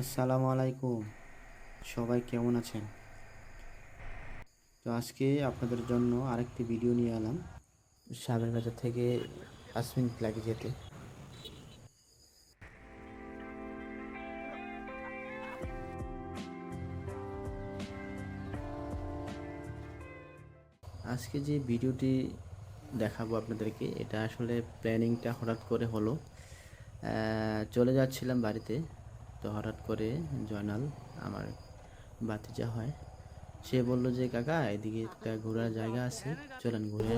আসসালামু আলাইকুম। সবাই কেমন আছেন? তো আজকে আপনাদের জন্য আরেকটি ভিডিও নিয়ে এলাম। সাবের বাজার থেকে পাঁচ মিনিট লাগে যেতে। আজকে যে ভিডিওটি দেখাবো আপনাদেরকে, এটা আসলে প্ল্যানিংটা হঠাৎ করে হলো। চলে যাচ্ছিলাম বাড়িতে। তো হঠাৎ করে জয়নাল, আমার বাতিজা হয়, সে বলল যে, কাকা, এদিকে একটা ঘোরার জায়গা আছে, চলেন ঘুরে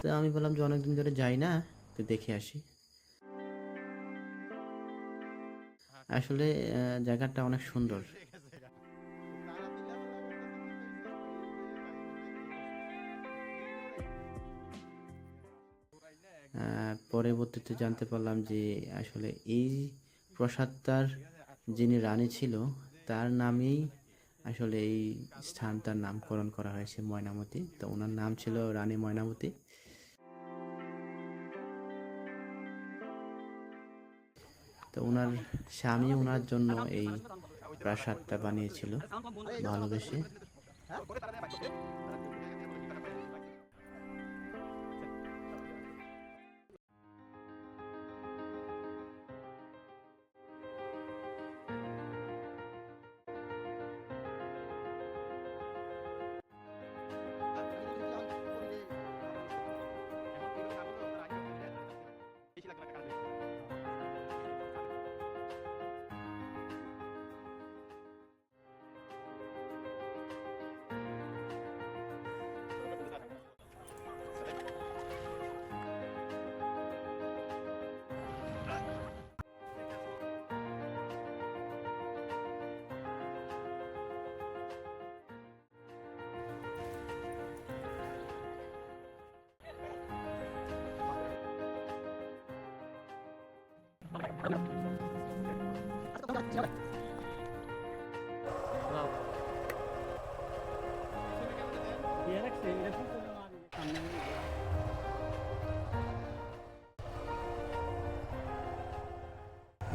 তো আমি বললাম যে, অনেকদিন ধরে যাই না, তো দেখে আসি। আসলে জায়গাটা অনেক সুন্দর। পরবর্তীতে জানতে পারলাম যে আসলে এই প্রসাদটার যিনি রানী ছিল, তার নামেই আসলে এই স্থানটার নামকরণ করা হয়েছে ময়নামতি। তো ওনার নাম ছিল রানী ময়নামতি। তো ওনার স্বামী ওনার জন্য এই প্রাসাদটা বানিয়েছিল ভালোবেসে।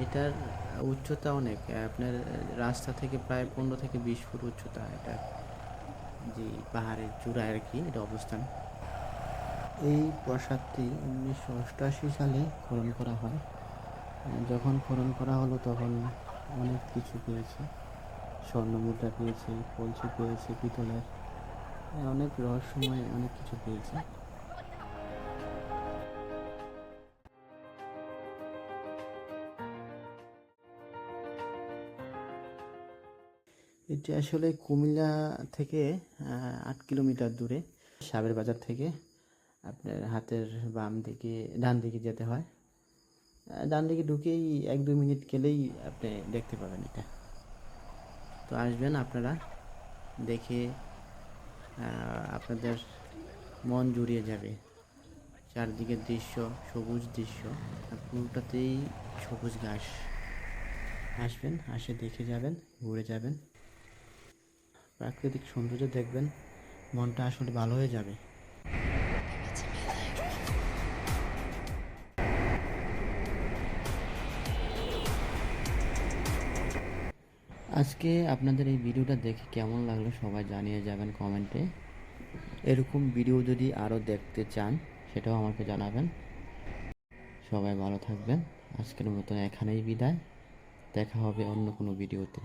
এটার উচ্চতা অনেক, আপনার রাস্তা থেকে প্রায় পনেরো থেকে বিশ ফুট উচ্চতা, এটা যে পাহাড়ের চূড়ায় আর কি, এটা অবস্থান। এই প্রাসাদটি উনিশশো অষ্টআশি সালে খনন করা হয়। যখন খনন করা হলো তখন অনেক কিছু পেয়েছে। স্বর্ণ মুদ্রা পেয়েছে, কলসি পেয়েছে, পিতলের অনেক রহস্যময় অনেক কিছু পেয়েছে। এটি আসলে কুমিল্লা থেকে আট কিলোমিটার দূরে, সাবের বাজার থেকে আপনার হাতের বাম দিকে, ডান দিকে যেতে হয়। ডান দিকে ঢুকেই এক দু মিনিট গেলেই আপনি দেখতে পাবেন এটা। তো আসবেন আপনারা দেখে আপনাদের মন জুড়িয়ে যাবে। চারদিকের দৃশ্য, সবুজ দৃশ্য পুরোটাতেই সবুজ ঘাস। আসবেন, আসে দেখে যাবেন, ঘুরে যাবেন। প্রাকৃতিক সৌন্দর্য দেখবেন, মনটা আসলে ভালো হয়ে যাবে। আজকে আপনাদের এই ভিডিওটা দেখে কেমন লাগল সবাই জানিয়ে যাবেন কমেন্টে। এরকম ভিডিও যদি আরও দেখতে চান, সেটাও আমাকে জানাবেন। সবাই ভালো থাকবেন। আজকের মতো এখানেই বিদায়। দেখা হবে অন্য কোনো ভিডিওতে।